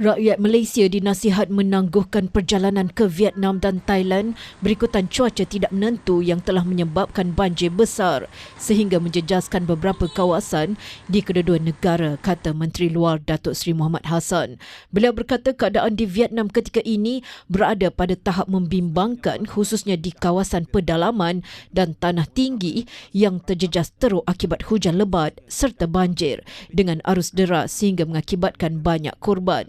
Rakyat Malaysia dinasihat menangguhkan perjalanan ke Vietnam dan Thailand berikutan cuaca tidak menentu yang telah menyebabkan banjir besar sehingga menjejaskan beberapa kawasan di kedua-dua negara, kata Menteri Luar Datuk Seri Muhammad Hassan. Beliau berkata keadaan di Vietnam ketika ini berada pada tahap membimbangkan khususnya di kawasan pedalaman dan tanah tinggi yang terjejas teruk akibat hujan lebat serta banjir dengan arus deras sehingga mengakibatkan banyak korban.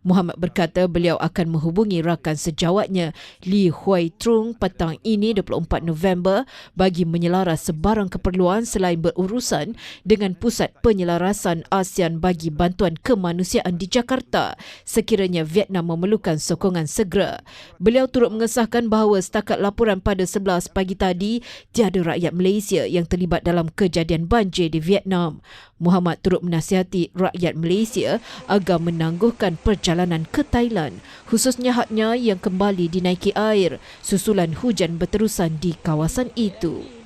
Muhammad berkata beliau akan menghubungi rakan sejawatnya Li Hui Trung petang ini 24 November bagi menyelaras sebarang keperluan selain berurusan dengan Pusat Penyelarasan ASEAN bagi bantuan kemanusiaan di Jakarta sekiranya Vietnam memerlukan sokongan segera. Beliau turut mengesahkan bahawa setakat laporan pada 11 pagi tadi tiada rakyat Malaysia yang terlibat dalam kejadian banjir di Vietnam. Muhammad turut menasihati rakyat Malaysia agar menangguhkan perjalanan perjalanan ke Thailand, khususnya haknya yang kembali dinaiki air susulan hujan berterusan di kawasan itu.